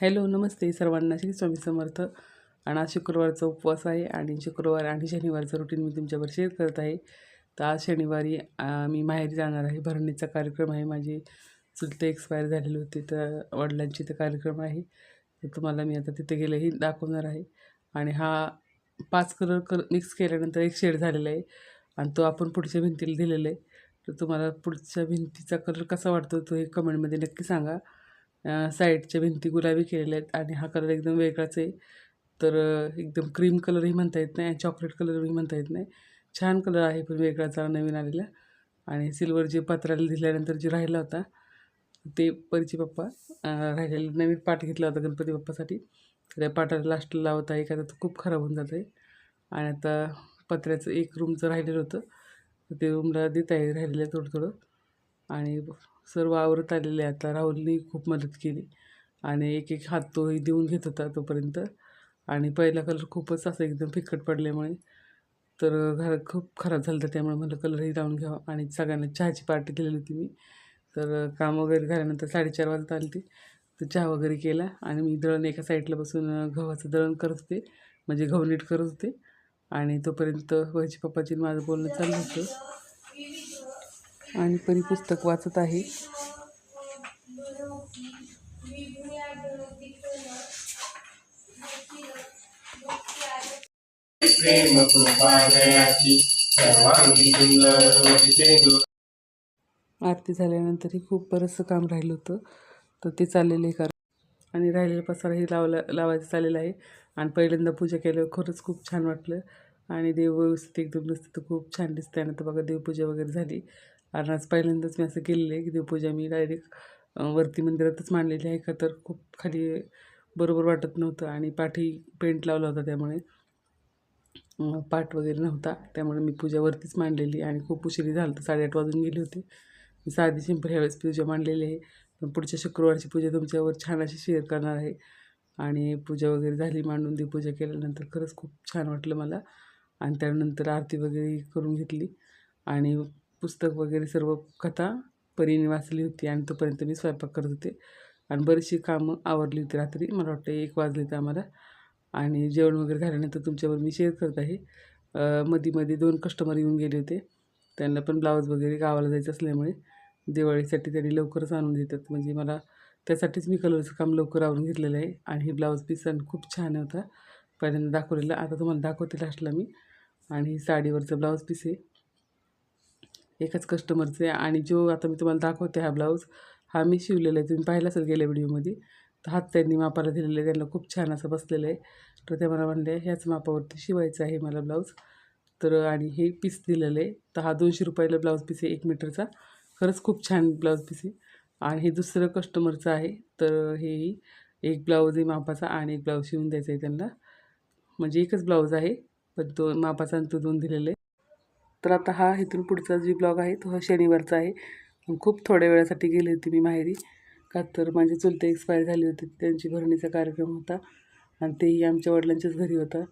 Hello नमस्ते सर्वांना. श्री स्वामी समर्थ. आणि आज शुक्रवारचा उपवास आहे आणि शुक्रवार आणि शनिवारचं रुटीन मी तुमच्यावर शेअर करत आहे. तर आज शनिवारी मी माहेरी जाणार आहे. भरणीचा कार्यक्रम आहे. माझी चुलते एक्सपायर झालेली होती तर वडिलांची तर कार्यक्रम आहे. तर तुम्हाला मी आता तिथे गेलेही दाखवणार आहे. आणि हा पाच कलर कर मिक्स केल्यानंतर एक शेड झालेला आहे. आणि तो आपण पुढच्या भिंतीला दिलेला आहे. तर तुम्हाला पुढच्या भिंतीचा कलर कसा वाटतो तो हे कमेंटमध्ये नक्की सांगा. साईडच्या भिंती गुलाबी केलेल्या आहेत आणि हा कलर एकदम वेगळाच आहे. तर एकदम क्रीम कलरही म्हणता येत नाही आणि चॉकलेट कलरही म्हणता येत नाही. छान कलर आहे पण वेगळाचा नवीन आलेला. आणि सिल्वर जे पत्राला दिल्यानंतर जे राहिला होता ते परीची पप्पा अ, राहिलेला. नवीन पाट घेतला होता गणपती बाप्पासाठी. तर त्या पाटाला लास्टला लावत आहे का तो खूप खराब होऊन जात आहे. आणि आता पत्र्याचं एक रूमचं राहिलेलं होतं. ते रूमला देत आहे राहिलेलं आहे थोडं थोडं आणि सर्व आवरत आलेले आता राहुलनी खूप मदत केली आणि एक एक हात तोही देऊन घेत होता तोपर्यंत. आणि पहिला कलर खूपच असं एकदम फिकट पडल्यामुळे. तर घर खूप खराब झालं होतं त्यामुळे मला कलरही लावून घ्यावा. आणि सगळ्यांना चहाची पार्टी दिलेली होती मी. तर काम वगैरे झाल्यानंतर साडेचार वाजता आली ती तर चहा वगैरे केला आणि मी दळण एका साईडला बसून गव्हाचं दळण करत होते. म्हणजे गहू नीट करत होते. आणि तोपर्यंत वयाची पप्पाची माझं बोलणं चाललं होतं. आणि परी पुस्तक वाचत आहे. प्रेम आरती झाल्यानंतरही खूप बरंचसं काम राहिलं होतं. तर ते चाललेलं आहे कारण आणि राहिलेला पसाराही लावला लावायचं चाललेलं आहे. आणि पहिल्यांदा पूजा केल्यावर खरंच खूप छान वाटलं. आणि देव व्यवस्थित एकदम दिसतं तर खूप छान दिसतं आणि तर बघा देवपूजा वगैरे झाली. कारण आज पहिल्यांदाच मी असं केलेलं आहे की देवपूजा मी डायरेक्ट वरती मंदिरातच मांडलेली आहे. का तर खूप खाली बरोबर वाटत नव्हतं आणि पाठी पेंट लावला होता त्यामुळे. पाठ वगैरे नव्हता. त्यामुळे मी पूजा वरतीच मांडलेली आणि खूप उशिरी झालं तर साडेआठ वाजून गेली होती. मी साधी सिंपल ह्यावेळेस पूजा मांडलेली आहे. पण पुढच्या शुक्रवारची पूजा तुमच्यावर छान अशी शेअर करणार आहे. आणि पूजा वगैरे झाली मांडून ती पूजा केल्यानंतर खरंच खूप छान वाटलं मला. आणि त्यानंतर आरती वगैरे करून घेतली. आणि पुस्तक वगैरे सर्व कथा परीने वाचली होती आणि तोपर्यंत मी स्वयंपाक करत होते. आणि बरीचशी कामं आवरली होती रात्री. मला वाटतं एक वाजले तर आम्हाला. आणि जेवण वगैरे झाल्यानंतर तुमच्यावर मी शेअर करत आहे. मध्ये मध्ये दोन कस्टमर येऊन गेले होते. त्यांना पण ब्लाऊज वगैरे गावाला जायचं असल्यामुळे दिवाळीसाठी त्यांनी लवकरच आणून देतात. म्हणजे मला त्यासाठीच मी कलरचं काम लवकर आवरून घेतलेलं आहे. आणि हे ब्लाऊज पीस आणि खूप छान होता. पहिल्यांदा दाखवलेला. आता तुम्हाला दाखवते लास्टला मी. आणि साडीवरचं ब्लाऊज पीस आहे. एकाच कस्टमरचे आणि जो आता मी तुम्हाला दाखवते हा ब्लाऊज हा मी शिवलेला आहे. तुम्ही पाहिला असेल गेल्या व्हिडिओमध्ये तर हात त्यांनी मापाला दिलेले आहे. त्यांना खूप छान असं बसलेलं आहे. तर ते मला म्हणले ह्याच मापावरती शिवायचं आहे मला ब्लाऊज तर आणि हे पीस दिलेलं आहे. तर हा दोनशे रुपयाला ब्लाऊज पीस आहे एक मीटरचा. खरंच खूप छान ब्लाऊज पीस आहे. आणि हे दुसरं कस्टमरचं आहे. तर हे एक ब्लाऊज आहे मापाचा आणि एक ब्लाऊज शिवून द्यायचा आहे त्यांना. म्हणजे एकच ब्लाऊज आहे. पण तो मापाचा आणि तो दोन दिलेलं आहे तर आता हा इथून पुढचा जी ब्लॉग आहे तो हा शनिवारचा आहे. खूप थोड्या वेळासाठी गेली होती मी माहेरी. का तर माझे चुलते एक्सपायर झाले होते त्यांची भरणीचा कार्यक्रम होता आणि तेही आमच्या वडिलांच्याच घरी होता.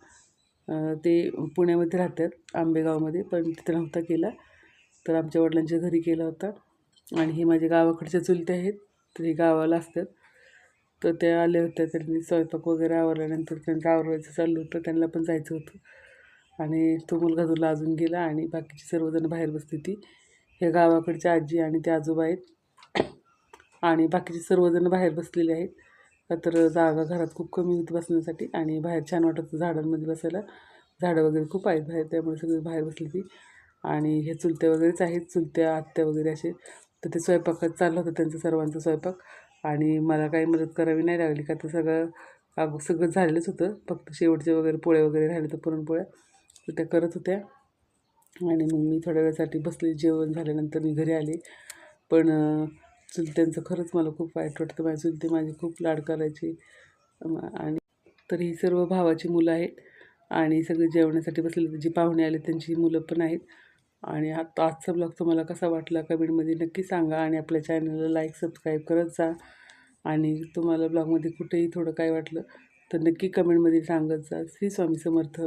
ते पुण्यामध्ये राहतात आंबेगावमध्ये पण तिथं नव्हता केला. तर आमच्या वडिलांच्या घरी केला होता आणि हे माझ्या गावाकडच्या चुलते आहेत तर हे गावाला असतात. तर त्या आल्या होत्या त्यांनी स्वयंपाक वगैरे आवरल्यानंतर त्यांचं आवरायचं चाललं होतं त्यांना पण जायचं होतं. आणि तो मुलगा तुला अजून गेला आणि बाकीची सर्वजण बाहेर बसली ती. हे गावाकडच्या आजी आणि ते आजोबा आहेत. आणि बाकीचे सर्वजण बाहेर बसलेले आहेत. का तर जागा घरात खूप कमी होती बसण्यासाठी आणि बाहेर छान वाटत झाडांमध्ये बसायला. झाडं वगैरे खूप आहेत बाहेर त्यामुळे सगळी बाहेर बसली ती. आणि हे चुलत्या वगैरेच आहेत चुलत्या आत्या वगैरे असे. तर ते स्वयंपाकात चाललं होतं त्यांचं सर्वांचा स्वयंपाक. आणि मला काही मदत करावी नाही लागली का तर सगळं अगो सगळं झालेलंच होतं. फक्त शेवटचे वगैरे पोळ्या वगैरे राहिले तर पुरणपोळ्या. तर त्या करत होत्या. आणि मग मी थोड्या वेळासाठी बसले. जेवण झाल्यानंतर मी घरी आले. पण चुलत्यांचं खरंच मला खूप वाईट वाटतं. माझी चुलते माझी खूप लाड करायची. आणि तर ही सर्व भावाची मुलं आहेत. आणि सगळे जेवणासाठी तर जी पाहुणे आले त्यांची मुलं पण आहेत. आणि आता आजचा ब्लॉग तुम्हाला कसा वाटला कमेंटमध्ये नक्की सांगा. आणि आपल्या चॅनलला लाईक सबस्क्राईब करत जा. आणि तुम्हाला ब्लॉगमध्ये कुठेही थोडं काय वाटलं तर नक्की कमेंटमध्ये सांगत जा. श्री स्वामी समर्थ.